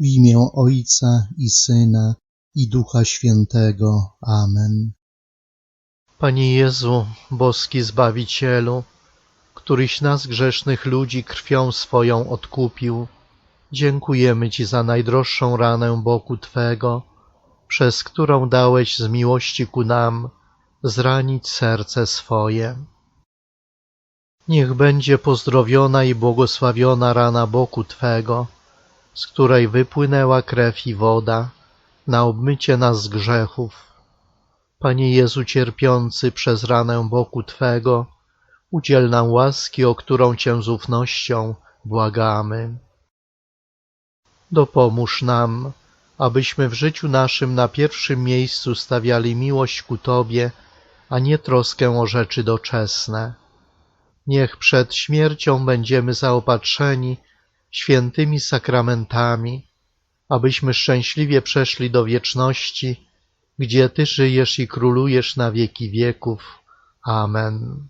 W imię Ojca i Syna i Ducha Świętego. Amen. Panie Jezu, boski Zbawicielu, któryś nas grzesznych ludzi krwią swoją odkupił, dziękujemy Ci za najdroższą ranę boku Twego, przez którą dałeś z miłości ku nam zranić serce swoje. Niech będzie pozdrowiona i błogosławiona rana boku Twego, z której wypłynęła krew i woda na obmycie nas z grzechów. Panie Jezu cierpiący przez ranę boku Twego, udziel nam łaski, o którą Cię z ufnością błagamy. Dopomóż nam, abyśmy w życiu naszym na pierwszym miejscu stawiali miłość ku Tobie, a nie troskę o rzeczy doczesne. Niech przed śmiercią będziemy zaopatrzeni świętymi sakramentami, abyśmy szczęśliwie przeszli do wieczności, gdzie Ty żyjesz i królujesz na wieki wieków. Amen.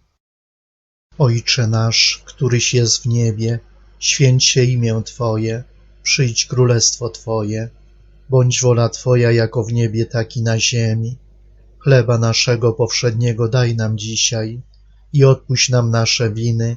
Ojcze nasz, któryś jest w niebie, święć się imię Twoje, przyjdź królestwo Twoje, bądź wola Twoja jako w niebie, tak i na ziemi. Chleba naszego powszedniego daj nam dzisiaj i odpuść nam nasze winy,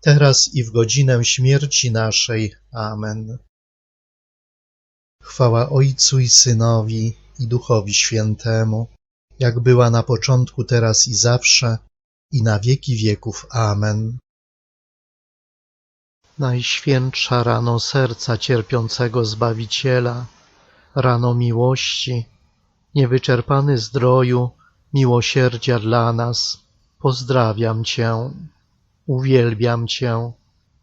teraz i w godzinę śmierci naszej. Amen. Chwała Ojcu i Synowi i Duchowi Świętemu, jak była na początku, teraz i zawsze, i na wieki wieków. Amen. Najświętsza rano serca cierpiącego Zbawiciela, rano miłości, niewyczerpany zdroju, miłosierdzia dla nas, pozdrawiam Cię, uwielbiam Cię,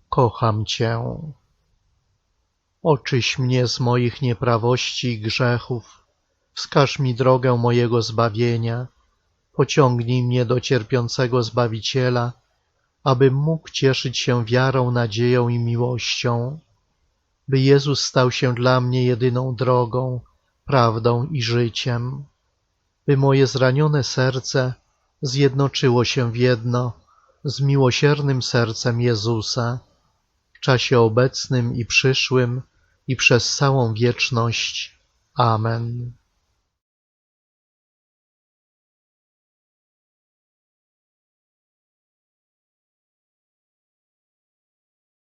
kocham Cię. Oczyś mnie z moich nieprawości i grzechów, wskaż mi drogę mojego zbawienia, pociągnij mnie do cierpiącego Zbawiciela, abym mógł cieszyć się wiarą, nadzieją i miłością, by Jezus stał się dla mnie jedyną drogą, prawdą i życiem, by moje zranione serce zjednoczyło się w jedno z miłosiernym sercem Jezusa w czasie obecnym i przyszłym i przez całą wieczność. Amen.